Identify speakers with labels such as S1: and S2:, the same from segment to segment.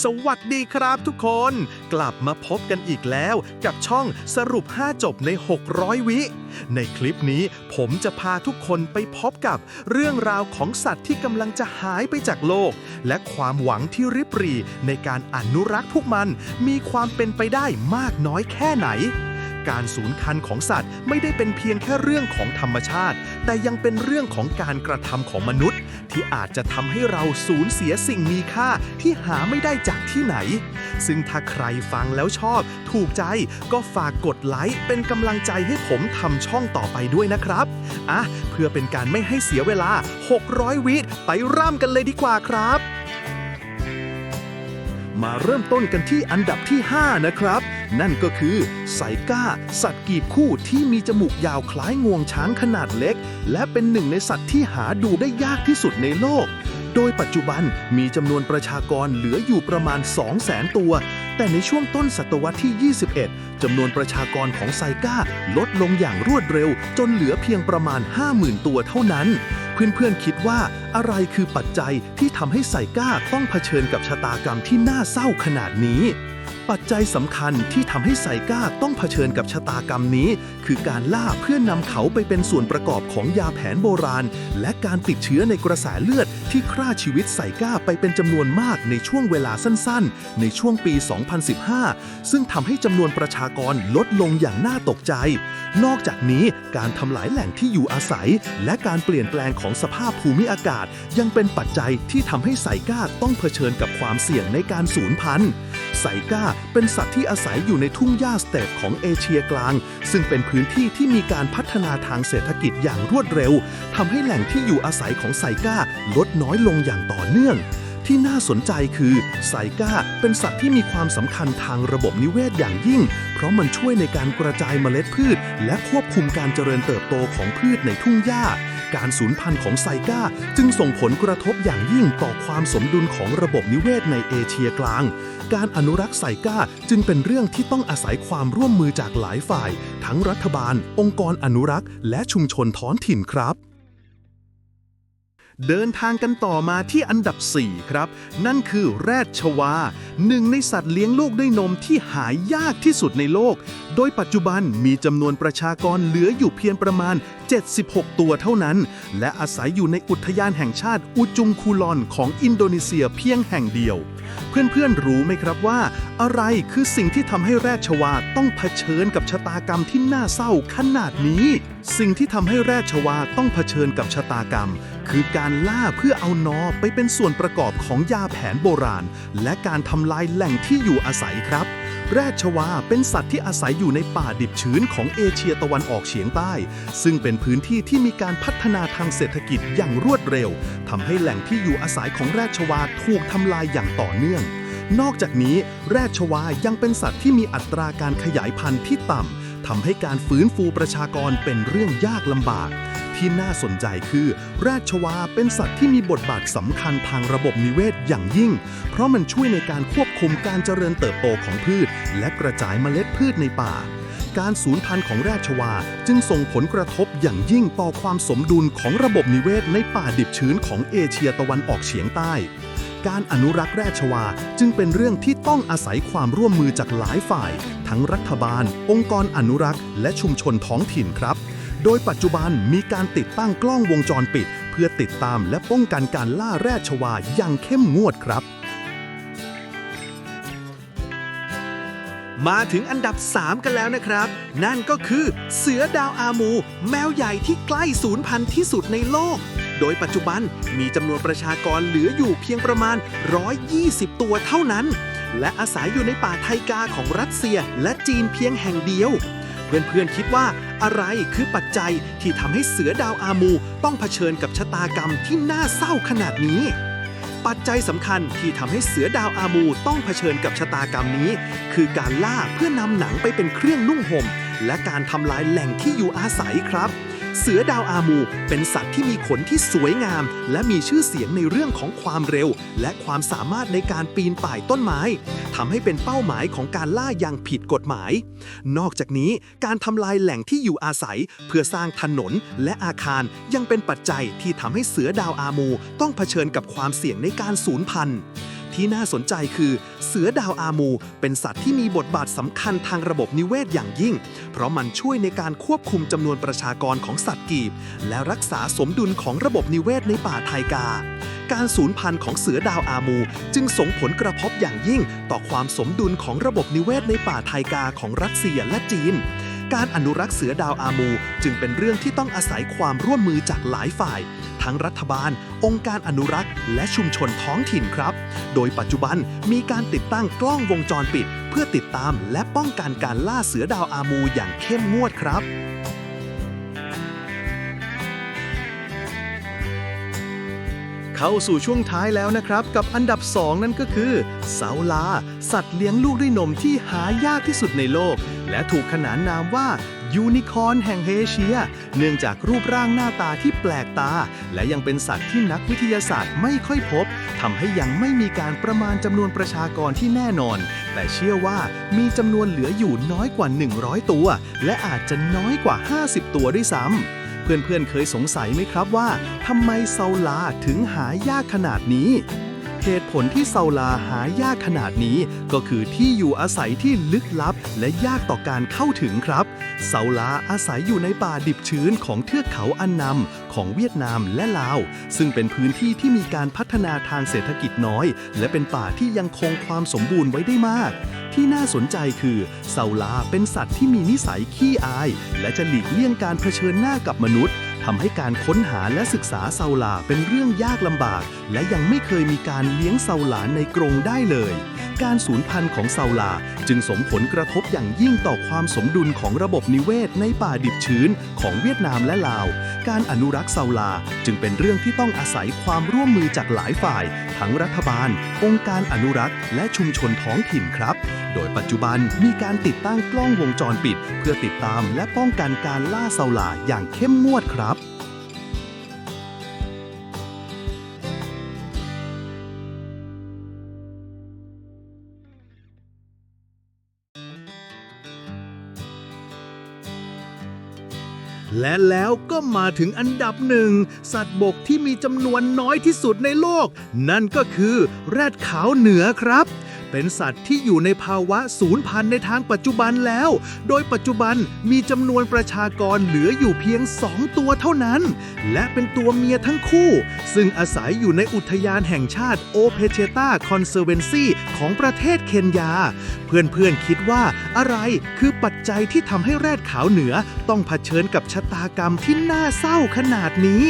S1: สวัสดีครับทุกคน กลับมาพบกันอีกแล้วกับช่องสรุป 5 จบใน 600 วิ ในคลิปนี้ผมจะพาทุกคนไปพบกับเรื่องราวของสัตว์ที่กำลังจะหายไปจากโลก และความหวังที่ริบหรี่ในการอนุรักษ์พวกมัน มีความเป็นไปได้มากน้อยแค่ไหนการสูญพันธุ์ของสัตว์ไม่ได้เป็นเพียงแค่เรื่องของธรรมชาติ แต่ยังเป็นเรื่องของการกระทำของมนุษย์ ที่อาจจะทำให้เราสูญเสียสิ่งมีค่าที่หาไม่ได้จากที่ไหน ซึ่งถ้าใครฟังแล้วชอบ ถูกใจก็ฝากกดไลค์เป็นกำลังใจให้ผมทำช่องต่อไปด้วยนะครับ อะ เพื่อเป็นการไม่ให้เสียเวลา 600 วิไปเริ่มกันเลยดีกว่าครับ มาเริ่มต้นกันที่อันดับที่ 5 นะครับ นั่นก็คือไซก้า สัตว์กีบคู่ที่มีจมูกยาวคล้ายงวงช้างขนาดเล็ก และเป็นหนึ่งในสัตว์ที่หาดูได้ยากที่สุดในโลก โดยปัจจุบันมีจำนวนประชากรเหลืออยู่ประมาณ 200,000 ตัว แต่ในช่วงต้นศตวรรษที่ 21 จำนวนประชากรของไซก้าลดลงอย่างรวดเร็ว จนเหลือเพียงประมาณ 50,000 ตัวเท่านั้น เพื่อนๆคิดว่าอะไรคือปัจจัยที่ทำให้ไซก้าต้องเผชิญกับชะตากรรมที่น่าเศร้าขนาดนี้ ปัจจัยสำคัญที่ทำให้ไซก้าต้องเผชิญกับชะตากรรมนี้ คือการล่าเพื่อนนำเขาไปเป็นส่วนประกอบของยาแผนโบราณ และการติดเชื้อในกระแสเลือดที่ฆ่าชีวิตไซก้าไปเป็นจำนวนมากในช่วงเวลาสั้นๆ ในช่วงปี 2015 ซึ่งทำให้จำนวนประชากรลดลงอย่างน่าตกใจ นอกจากนี้การทำลายแหล่งที่อยู่อาศัย และการเปลี่ยนแปลงของสภาพภูมิอากาศ ยังเป็นปัจจัยที่ทำให้ไซก้าต้องเผชิญกับความเสี่ยงในการสูญพันธุ์ ไซก้าเป็นสัตว์ที่อาศัยอยู่ในทุ่งหญ้าสเตปของเอเชียกลาง ซึ่งเป็นพื้นที่ที่มีการพัฒนาทางเศรษฐกิจอย่างรวดเร็วทำให้แหล่งที่อยู่อาศัยของไซก้าลดน้อยลงอย่างต่อเนื่อง ที่น่าสนใจคือไซก้าเป็นสัตว์ที่มีความสำคัญทางระบบนิเวศอย่างยิ่ง เพราะมันช่วยในการกระจายเมล็ดพืช และควบคุมการเจริญเติบโตของพืชในทุ่งหญ้า การสูญพันธุ์ของไซก้าจึงส่งผลกระทบอย่างยิ่งต่อความสมดุลของระบบนิเวศในเอเชียกลาง การอนุรักษ์ไซก้าจึงเป็นเรื่องที่ต้องอาศัยความร่วมมือจากหลายฝ่าย ทั้งรัฐบาล องค์กรอนุรักษ์ และชุมชนท้องถิ่นครับ เดินทางกันต่อมาที่อันดับ 4 ครับ นั่นคือแรดชวา หนึ่งในสัตว์เลี้ยงลูกด้วยนมที่หายากที่สุดในโลก โดยปัจจุบันมีจำนวนประชากรเหลืออยู่เพียงประมาณ 76 ตัวเท่านั้น และอาศัยอยู่ในอุทยานแห่งชาติอุจุงคูลอนของอินโดนีเซียเพียงแห่งเดียว เพื่อนๆรู้ไหมครับว่า อะไรคือสิ่งที่ทำให้แรดชวาต้องเผชิญกับชะตากรรมที่น่าเศร้าขนาดนี้ สิ่งที่ทำให้แรดชวาต้องเผชิญกับชะตากรรม คือการล่าเพื่อเอานอไปเป็นส่วนประกอบของยาแผนโบราณ และการทำลายแหล่งที่อยู่อาศัยครับ แรดชวาเป็นสัตว์ที่อาศัยอยู่ในป่าดิบชื้นของเอเชียตะวันออกเฉียงใต้ ซึ่งเป็นพื้นที่ที่มีการพัฒนาทางเศรษฐกิจอย่างรวดเร็วทำให้แหล่งที่อยู่อาศัยของแรดชวาถูกทำลายอย่างต่อเนื่อง นอกจากนี้ แรดชวายังเป็นสัตว์ที่มีอัตราการขยายพันธุ์ที่ต่ำทำให้การฟื้นฟูประชากรเป็นเรื่องยากลำบาก ที่น่าสนใจคือแรดชวาเป็นสัตว์ที่มีบทบาทสำคัญทางระบบนิเวศอย่างยิ่ง เพราะมันช่วยในการควบคุมการเจริญเติบโตของพืช และกระจายเมล็ดพืชในป่า การสูญพันธุ์ของแรดชวาจึงส่งผลกระทบอย่างยิ่งต่อความสมดุลของระบบนิเวศในป่าดิบชื้นของเอเชียตะวันออกเฉียงใต้การอนุรักษ์แรดชวาจึงเป็นเรื่องที่ต้องอาศัยความร่วมมือจากหลายฝ่าย ทั้งรัฐบาล องค์กรอนุรักษ์ และชุมชนท้องถิ่นครับ โดยปัจจุบันมีการติดตั้งกล้องวงจรปิด เพื่อติดตามและป้องกันการล่าแรดชวาอย่างเข้มงวดครับ มาถึงอันดับ 3 กันแล้วนะครับ นั่นก็คือ เสือดาวอามู แมวใหญ่ที่ใกล้สูญพันธุ์ที่สุดในโลก โดยปัจจุบันมีจำนวนประชากรเหลืออยู่เพียงประมาณ 120 ตัวเท่านั้น และอาศัยอยู่ในป่าไทกาของรัสเซียและจีนเพียงแห่งเดียว เพื่อนๆคิดว่าอะไรคือปัจจัยที่ทำให้เสือดาวอามูต้องเผชิญกับชะตากรรมที่น่าเศร้าขนาดนี้ ปัจจัยสำคัญที่ทำให้เสือดาวอามูต้องเผชิญกับชะตากรรมนี้ คือการล่าเพื่อนำหนังไปเป็นเครื่องนุ่งห่มและการทำลายแหล่งที่อยู่อาศัยครับ เสือดาวอามู เป็นสัตว์ที่มีขนที่สวยงาม และมีชื่อเสียงในเรื่องของความเร็ว และความสามารถในการปีนป่ายต้นไม้ทำให้เป็นเป้าหมายของการล่าอย่างผิดกฎหมาย นอกจากนี้การทำลายแหล่งที่อยู่อาศัย เพื่อสร้างถนนและอาคารยังเป็นปัจจัยที่ทำให้เสือดาวอามู ต้องเผชิญกับความเสี่ยงในการสูญพันธุ์ ที่น่าสนใจคือ เสือดาวอามู เป็นสัตว์ที่มีบทบาทสำคัญทางระบบนิเวศอย่างยิ่ง เพราะมันช่วยในการควบคุมจำนวนประชากรของสัตว์กีบ และรักษาสมดุลของระบบนิเวศในป่าไทกา การสูญพันธุ์ของเสือดาวอามู จึงส่งผลกระทบอย่างยิ่ง ต่อความสมดุลของระบบนิเวศในป่าไทกาของรัสเซียและจีน การอนุรักษ์เสือดาวอามู จึงเป็นเรื่องที่ต้องอาศัยความร่วมมือจากหลายฝ่าย ทั้งรัฐบาล องค์การอนุรักษ์ และชุมชนท้องถิ่นครับ โดยปัจจุบันมีการติดตั้งกล้องวงจรปิด เพื่อติดตามและป้องกันการล่าเสือดาวอามูอย่างเข้มงวดครับ เข้าสู่ช่วงท้ายแล้วนะครับ กับอันดับ 2 นั่นก็คือเสาลา สัตว์เลี้ยงลูกด้วยนมที่หายากที่สุดในโลก และถูกขนานนามว่ายูนิคอร์นแห่งเฮเชีย เนื่องจากรูปร่างหน้าตาที่แปลกตา และยังเป็นสัตว์ที่นักวิทยาศาสตร์ไม่ค่อยพบทำให้ยังไม่มีการประมาณจำนวนประชากรที่แน่นอน แต่เชื่อว่ามีจำนวนเหลืออยู่น้อยกว่า 100 ตัว และอาจจะน้อยกว่า 50 ตัวด้วยซ้ำ เพื่อนๆเคยสงสัยไหมครับว่าทำไมเซาลาถึงหายากขนาดนี้ เหตุผลที่เซาลาหายากขนาดนี้ ก็คือที่อยู่อาศัยที่ลึกลับ และยากต่อการเข้าถึงครับ เซาลาอาศัยอยู่ในป่าดิบชื้นของเทือกเขาอันนำ ของเวียดนามและลาว ซึ่งเป็นพื้นที่ที่มีการพัฒนาทางเศรษฐกิจน้อย และเป็นป่าที่ยังคงความสมบูรณ์ไว้ได้มาก ที่น่าสนใจคือเซาลาเป็นสัตว์ที่มีนิสัยขี้อาย และจะหลีกเลี่ยงการเผชิญหน้ากับมนุษย์ทำให้การค้นหาและศึกษาเซาลาเป็นเรื่องยากลำบาก และยังไม่เคยมีการเลี้ยงเซาลาในกรงได้เลย การสูญพันธุ์ของเซาลา จึงสมผลกระทบอย่างยิ่งต่อความสมดุลของระบบนิเวศในป่าดิบชื้นของเวียดนามและลาว การอนุรักษ์เซาลาจึงเป็นเรื่องที่ต้องอาศัยความร่วมมือจากหลายฝ่าย ทั้งรัฐบาล องค์การอนุรักษ์ และชุมชนท้องถิ่นครับ โดยปัจจุบันมีการติดตั้งกล้องวงจรปิด เพื่อติดตามและป้องกันการล่าเซาลาอย่างเข้มงวดครับ และแล้วก็มาถึงอันดับหนึ่ง สัตว์บกที่มีจำนวนน้อยที่สุดในโลก นั่นก็คือแรดขาวเหนือครับ เป็นสัตว์ที่อยู่ในภาวะสูญพันธุ์ในทางปัจจุบันแล้ว โดยปัจจุบันมีจำนวนประชากรเหลืออยู่เพียง 2 ตัวเท่านั้น และเป็นตัวเมียทั้งคู่ ซึ่งอาศัยอยู่ในอุทยานแห่งชาติโอเพเชตาคอนเซอร์เวนซีของประเทศเคนยา เพื่อนๆคิดว่าอะไรคือปัจจัยที่ทำให้แรดขาวเหนือต้องเผชิญกับชะตากรรมที่น่าเศร้าขนาดนี้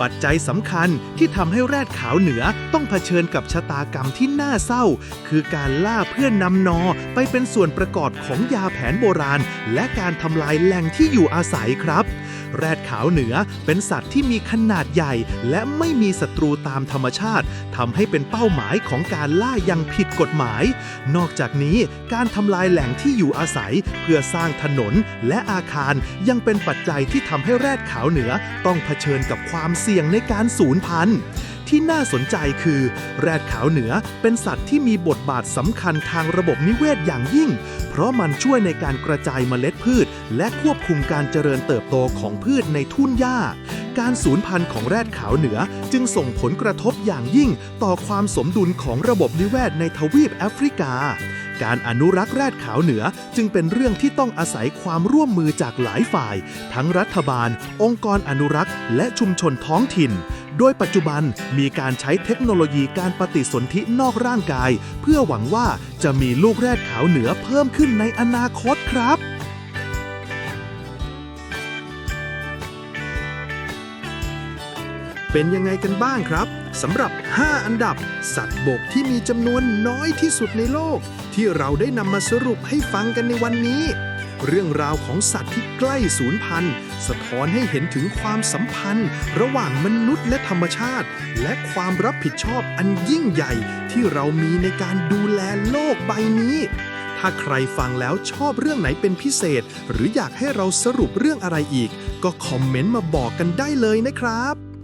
S1: ปัจจัยสำคัญที่ทำให้แรดขาวเหนือต้องเผชิญกับชะตากรรมที่น่าเศร้า คือการล่าเพื่อนนำนอไปเป็นส่วนประกอบของยาแผนโบราณ และการทำลายแหล่งที่อยู่อาศัยครับ แรดขาวเหนือเป็นสัตว์ที่มีขนาดใหญ่ และไม่มีศัตรูตามธรรมชาติทำให้เป็นเป้าหมายของการล่าอย่างผิดกฎหมาย นอกจากนี้การทำลายแหล่งที่อยู่อาศัย เพื่อสร้างถนนและอาคารยังเป็นปัจจัยที่ทำให้แรดขาวเหนือต้องเผชิญกับความเสี่ยงในการสูญพันธุ์ ที่น่าสนใจคือ แรดขาวเหนือเป็นสัตว์ที่มีบทบาทสำคัญทางระบบนิเวศอย่างยิ่ง เพราะมันช่วยในการกระจายเมล็ดพืช และควบคุมการเจริญเติบโตของพืชในทุ่นหญ้า การสูญพันธุ์ของแรดขาวเหนือจึงส่งผลกระทบอย่างยิ่ง ต่อความสมดุลของระบบนิเวศในทวีปแอฟริกาการอนุรักษ์แรดขาวเหนือจึงเป็นเรื่องที่ต้องอาศัยความร่วมมือจากหลายฝ่าย ทั้งรัฐบาล องค์กรอนุรักษ์ และชุมชนท้องถิ่น โดยปัจจุบันมีการใช้เทคโนโลยีการปฏิสนธินอกร่างกาย เพื่อหวังว่าจะมีลูกแรดขาวเหนือเพิ่มขึ้นในอนาคตครับเป็นยังไงกันบ้างครับสำหรับ 5 อันดับ สัตว์บกที่มีจำนวนน้อยที่สุดในโลก ที่เราได้นำมาสรุปให้ฟังกันในวันนี้ เรื่องราวของสัตว์ที่ใกล้สูญพันธุ์ สะท้อนให้เห็นถึงความสัมพันธ์ ระหว่างมนุษย์และธรรมชาติ และความรับผิดชอบอันยิ่งใหญ่ที่เรามีในการดูแลโลกใบนี้ ถ้าใครฟังแล้วชอบเรื่องไหนเป็นพิเศษ หรืออยากให้เราสรุปเรื่องอะไรอีก ก็คอมเมนต์มาบอกกันได้เลยนะครับ